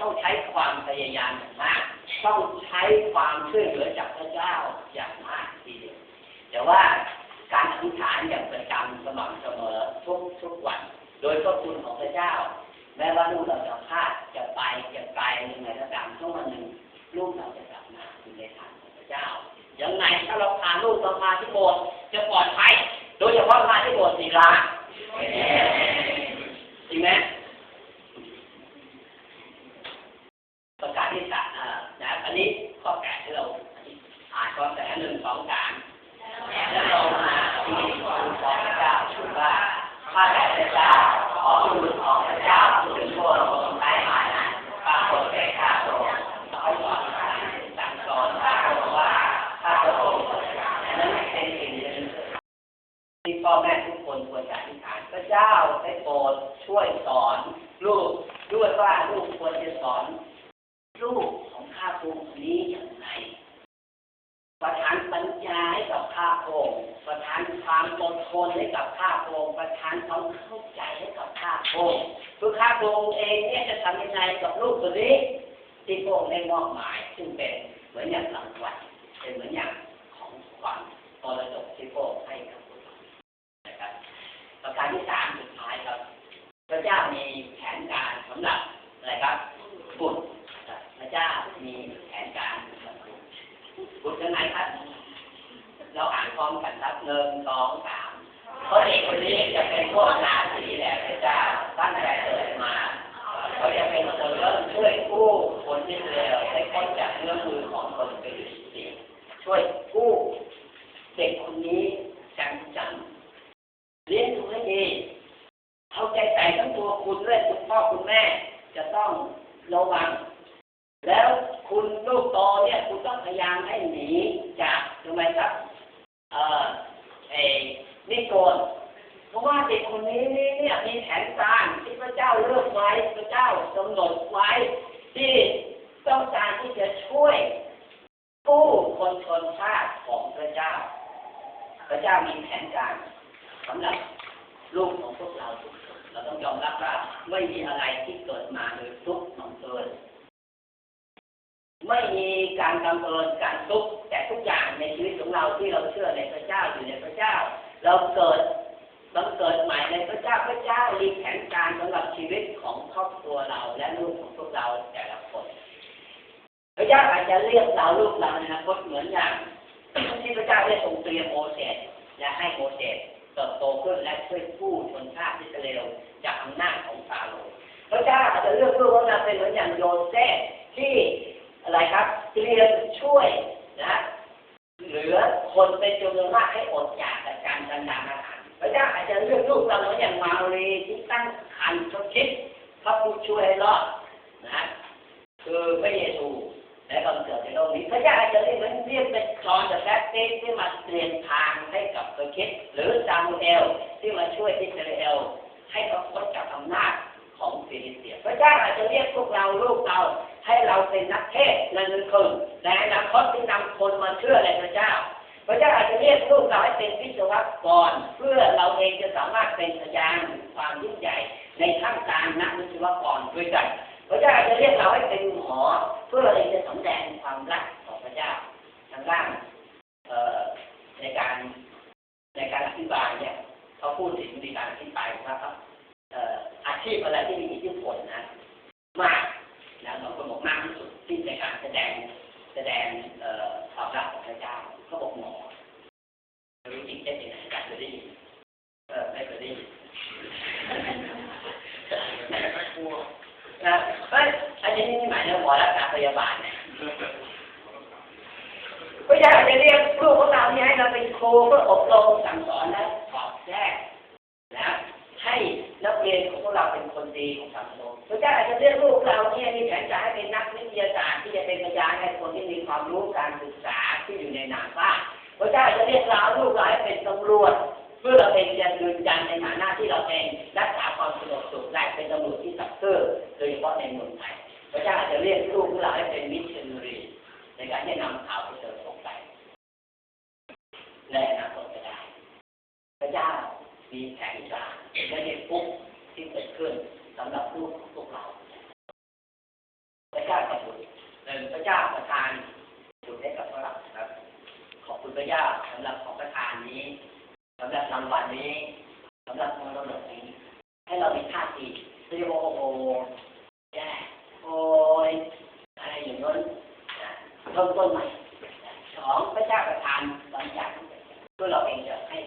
ต้องใช้ความพยายามอย่างมาก ต้องใช้ความช่วยเหลือจากพระเจ้าอย่างมากทีเดียวแต่ว่าการอธิษฐานอย่างประจำสม่ำเสมอทุกทุกวัน โดยพระคุณของพระเจ้า แม้ว่าลูกเราจะพลาดจะไปจะไกลยังไงก็ตามช่วงวันหนึ่งลูกเราจะกลับมาอยู่ในทางของพระเจ้ายังไงถ้าเราพาลูกเรามาที่โบสถ์จะปลอดภัยโดยเฉพาะมาที่โบสถ์ศิลาจริงไหมประกาศที่สามอ่านะ อันนี้ข้อแปดที่เราอ่านข้อแปดหนึ่งสองสามแล้วเรามาที่คุณของพระเจ้าชื่อว่าข้าแต่พระเจ้าขอคุณของพระเจ้าถึงโปรดทรงได้มานั้นปรากฏแก่ข้าพระองค์เขาสอนสั่งสอนข้าพระองค์ว่าข้าพระองค์นั้นเป็นสิ่งหนึ่งที่พ่อแม่ทุกคนควรจะอธิษฐานพระเจ้าได้โปรดช่วยสอนลูกด้วยว่าลูกควรจะสอนลูก ข้าพงค์นี้อย่างไร ประทานปัญญาให้กับข้าพงค์ประทานความอดทนให้กับข้าพงค์ประทานความเข้าใจให้กับข้าพงค์คือข้าพงค์เองเนี่ยจะทำยังไงกับลูกตัวนี้ที่พงค์ได้มอบหมาย ซึ่งเป็นเหมือนอย่างรางวัลเป็นเหมือนอย่างของขวัญมรดกที่พระองค์ให้กับพวกเรานะครับ ประการที่สามสุดท้ายครับ พระเจ้ามีแผนการสำหรับอะไรครับบุตรนะครับพระเจ้ามีแผนการสำหรับบุตรบุตรยังไงครับ เราอ่านพร้อมกันครับ หนึ่งสองสามเพราะเด็กคนนี้จะเป็นพวกนาสีแหละพระเจ้าตั้งแต่เกิดมาเขาจะเป็นคนเริ่มช่วยกู้คนที่เลวให้พ้นจากเนื้อมือของคนเป็นสีช่วยกู้เด็กคนนี้จังจังๆเลี้ยงดูให้ดีเอาใจใส่ทั้งตัวคุณด้วยคุณพ่อคุณแม่ จะต้องระวัง แล้วคุณลูกโตเนี่ยคุณต้องพยายามให้หนีจากทำไมครับเอ่อ นเพราะว่าเด็กคนนี้เนี่ยมีแผนการที่พระเจ้าเลือกไว้พระเจ้ากำหนดไว้ที่ต้องการที่จะช่วยกู้คนชนชาติของพระเจ้า พระเจ้ามีแผนการสำหรับลูกของพวกเราทุกคนเราต้องยอมรับว่าไม่มีอะไรที่เกิดมาโดยทุกข์ของเกินไม่มีการบังเอิญการทุกข์แต่ทุกอย่างในชีวิตของเราที่เราเชื่อในพระ เราเกิดบังเกิดใหม่ในพระเจ้าพระเจ้ามีแผนการสำหรับชีวิตของครอบครัวเราและลูกของพวกเราแต่ละคน พระเจ้าอาจจะเรียกเราลูกเราในอนาคตเหมือนอย่างที่พระเจ้าได้ทรงเตรียมโมเสสและให้โมเสสเติบโตขึ้นและช่วยกู้ชนชาติอิสราเอลจากอำนาจของฟาโรห์พระเจ้าอาจจะเลือกลูกของเราเป็นเหมือนอย่างโยเซฟที่อะไรครับเตรียมช่วยนะเหลือคนเป็นจำนวนมากให้อดอยาก เอลที่มาช่วยอิสราเอลให้เขาพ้นจากอำนาจของฟิลิสเตียพระเจ้าอาจจะเรียกพวกเราลูกเราให้เราเป็นนักเทศน์ในเงินคืนในอนาคตที่นำคนมาเชื่อในพระเจ้า พระเจ้าอาจจะเรียกลูกเราให้เป็นวิศวกรเพื่อเราเองจะสามารถเป็นพยานความยิ่งใหญ่ในท่ามกลางนักวิศวกรด้วยกัน พระเจ้าอาจจะเรียกเราให้เป็นหมอเพื่อเราเองจะสำแดงความรักของพระเจ้าทางด้านเอ่อในการในการอธิบาย เนี่ยเขาพูดถึงในการอธิบายว่าครับเอ่ออาชีพอะไรที่มีอิทธิพลนะมากนะบางคนบอกมากที่สุดที่ในการแสดงแสดงเอ่อความรักของพระเจ้าเขาบอกหมอไม่รู้จริงเท็จยังไงการเคยได้ยินเออไม่เคยได้ยินนะเอ้ยอันนี้นี่หมายถึงหมอรักษาพยาบาลเนี่ยพระเจ้าจะเรียกลูกของเราเนี่ยให้เราเป็นครูเพื่ออบรมสั่งสอนและสอบแยกนะให้นักเรียนของพวกเรีของสังคมพระเจ้าอาจจะเรียกลูกเราเนี่ยมีแผนจะให้เป็นนักวิทยาศาสตร์ที่จะเป็นพยานให้คนที่มีความรู้การศึกษาที่อยู่ในนามบ้านพระเจ้าอาจจะเรียกเราลูกเราให้เป็นตำรวจเพื่อเป็นยันยืนยันในฐานะที่เราเป็นรักษาความสงบสุขและเป็นตำรวจที่สักเซอร์โดยเฉพาะในเมืองไทยพระเจ้าอาจจะเรียกลูกเราให้เป็นมิชชันนารีในการที่นำข่าวไปเสริมออกไปในอนาคตก็ได้พระเจ้ามีแผนการและในปุ๊บที่เกิดขึ้น สำหรับพวกพวกเราพระเจ้าประบุหนึ่งพระเจ้าประทานบุญให้กับพวกเราครับ ขอบคุณพระเจ้าสำหรับของประทานนี้สำหรับรางวัลนี้สำหรับมรดกนี้ ให้เรามีท่าทีเรียกว่าโอ้โหแย่โอ้ยอะไรอย่างนั้นเริ่มต้นใหม่สองพระเจ้าประทานบางอย่างเพื่อเราเองจะให้